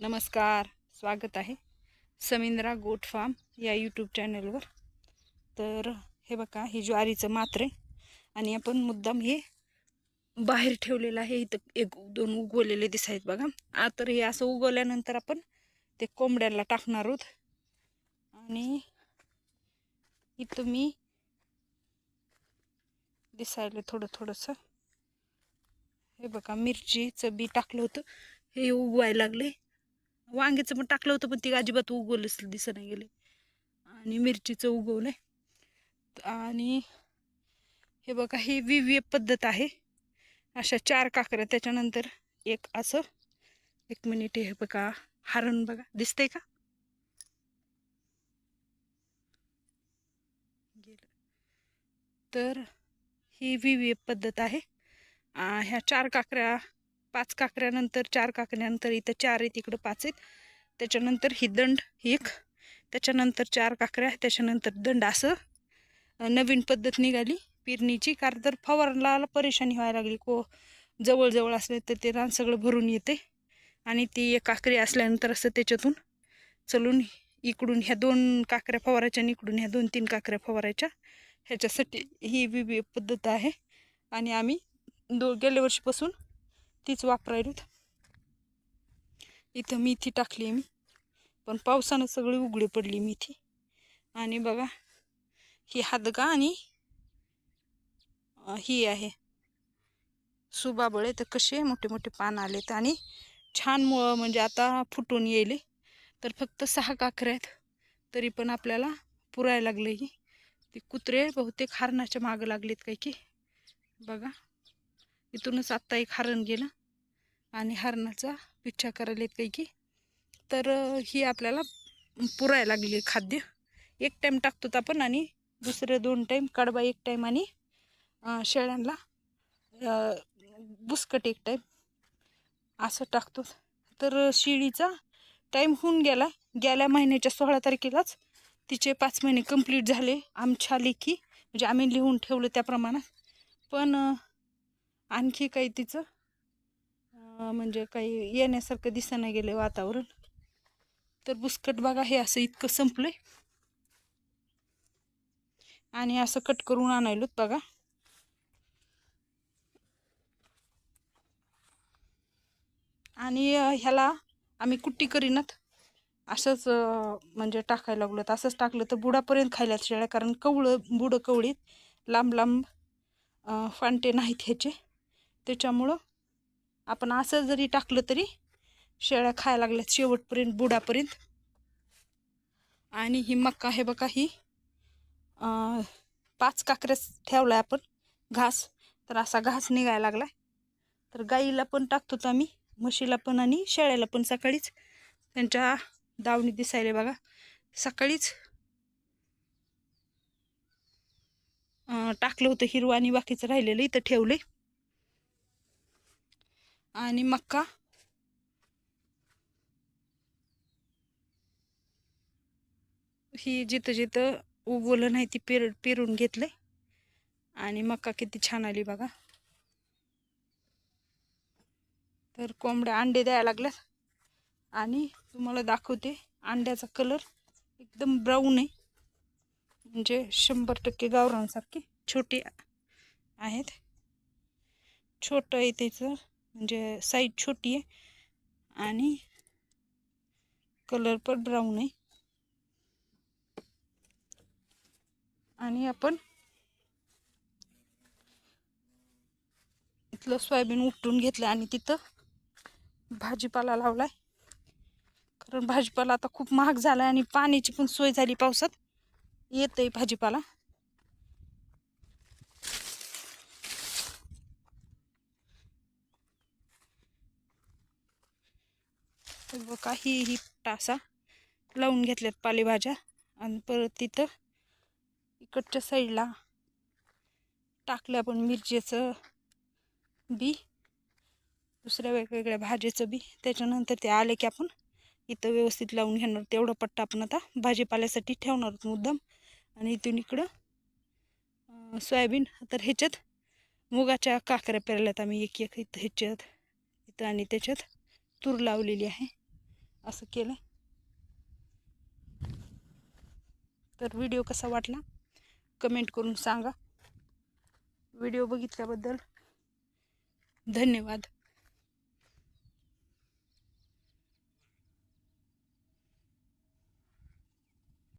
नमस्कार स्वागत आहे समिंद्रा गोट फार्म या यूट्यूब चॅनलवर तर हे बघा हे ज्वारीचं मात्र आहे आणि आपण मुद्दाम हे बाहेर ठेवलेलं आहे. इथं एक दोन उगवलेले दिसायत बघा. आ तर हे असं उगवल्यानंतर आपण ते कोंबड्याला टाकणार आहोत. आणि इथं मी दिसायला थोडं थोडंसं हे बघा मिरचीचं बी टाकलं होतं. हे उगवायला लागले वांग्याचं पण टाकलं होतं पण ती अजिबात उगवलंच दिसत नाही गेले. आणि मिरचीचं उगवलं आणि हे बघा ही विव्य पद्धत आहे. अशा चार काकऱ्या त्याच्यानंतर एक असं एक मिनिट हे बघा हरण बघा दिसतंय का? गेलं तर ही विव्य पद्धत आहे. ह्या चार काकऱ्या पाच काकऱ्यानंतर चार काकऱ्यानंतर इथं चार आहेत इकडं पाच आहेत. त्याच्यानंतर ही दंड एक. त्याच्यानंतर चार काकऱ्या त्याच्यानंतर दंड. असं नवीन पद्धत निघाली. पेरणीची कारण तर फवारला परेशानी व्हायला लागली. को जवळजवळ असले तर ते रान सगळं भरून येते. आणि ती एक काकरी असल्यानंतर असं त्याच्यातून चलून इकडून ह्या दोन काकऱ्या फवारायच्या आणि इकडून ह्या दोन तीन काकऱ्या फवारायच्या. ह्याच्यासाठी ही बी पद्धत आहे. आणि आम्ही दो गेल्या वर्षीपासून तीच वापरायलीत इथं मेथी टाकली आहे मी पण पावसानं सगळी उघडी पडली मेथी. आणि बघा ही हादगा आणि ही आहे. सुबाबळे तर कसे मोठे मोठे पान आलेत आणि छान मुळं म्हणजे आता फुटून येईल. तर फक्त सहा काकऱ्या आहेत. तरी पण आपल्याला पुरायला लागले ही ती कुत्रे बहुतेक हरणाच्या मागं लागलेत काही की. बघा. इथूनच आत्ता एक हरण गेलं आणि हरणाचा पिच्छा करायला येत काही की तर ही आपल्याला पुरायला लागली खाद्य. एक टाईम टाकतो आपण आणि दुसरे दोन टाईम कडबा एक टाईम आणि शेळ्यांना बुसकट एक टाईम असं टाकतो तर शिळीचा टाईम होऊन गेला. गेल्या महिन्याच्या सोळा तारखेलाच तिचे पाच महिने कंप्लीट झाले. आमच्या लेखी म्हणजे आम्ही लिहून ठेवलं त्याप्रमाणात पण आणखी काही तिचं? म्हणजे काही येण्यासारखं दिसायला गेलं वातावरण. तर बुसकट बघा हे असं इतकं संपलंय. आणि असं कट करून आणायलोत बघा. आणि ह्याला आम्ही कुट्टी करीनात. असंच म्हणजे टाकायला लागलो असंच टाकलं तर बुडापर्यंत खायला शेळ्या. कारण कवळं बुडं कवळीत लांब लांब फांटे नाहीत ह्याचे. त्याच्यामुळं आपण असं जरी टाकलं तरी शेळ्या खायला लागल्यात शेवटपर्यंत बुडापर्यंत. आणि ही मक्का हे बघा ही पाच काकऱ्याच ठेवला आहे आपण घास. तर असा घास निघायला लागला तर गाईला पण टाकतोच आम्ही म्हशीला पण आणि शेळ्याला पण सकाळीच. त्यांच्या दावणी दिसायला बघा सकाळीच टाकलं होतं हिरवं आणि बाकीचं राहिलेलं इथं ठेवले आणि मक्का. ही जिथं जिथं उगवलं नाही ती पेर पेरून घेतलंय. आणि मका किती छान आली बघा. तर कोंबड्या अंडे द्यायला लागल्यात. आणि तुम्हाला दाखवते अंड्याचा कलर एकदम ब्राऊन आहे. म्हणजे शंभर टक्के गावरांसारखे छोटे आहेत. छोटं आहे त्याचं. म्हणजे साईज छोटी आहे. आणि कलर पण ब्राऊन आहे. आणि आपण इथलं सोयाबीन उपटून घेतलं आणि तिथं भाजीपाला लावलाय. कारण भाजीपाला आता खूप महाग झाला आणि पाण्याची पण सोय झाली पावसात. येतंय भाजीपाला. बघा ही ही टासा लावून घेतल्यात पालेभाज्या. आणि परत तिथं इकडच्या साईडला टाकलं आपण मिरचीचं बी दुसऱ्या वेगवेगळ्या भाजीचं बी. त्याच्यानंतर ते आले की आपण इथं व्यवस्थित लावून घेणार. तेवढं पट्टा आपण आता भाजीपाल्यासाठी ठेवणार आहोत मुद्दाम. आणि इथून इकडं सोयाबीन. तर ह्याच्यात मुगाच्या काकऱ्या पेरल्यात आम्ही एक एक इथं ह्याच्यात इथं आणि त्याच्यात तूर लावलेली आहे. असं केलं. तर व्हिडिओ कसा वाटला? कमेंट करून सांगा. व्हिडिओ बघितल्याबद्दल धन्यवाद.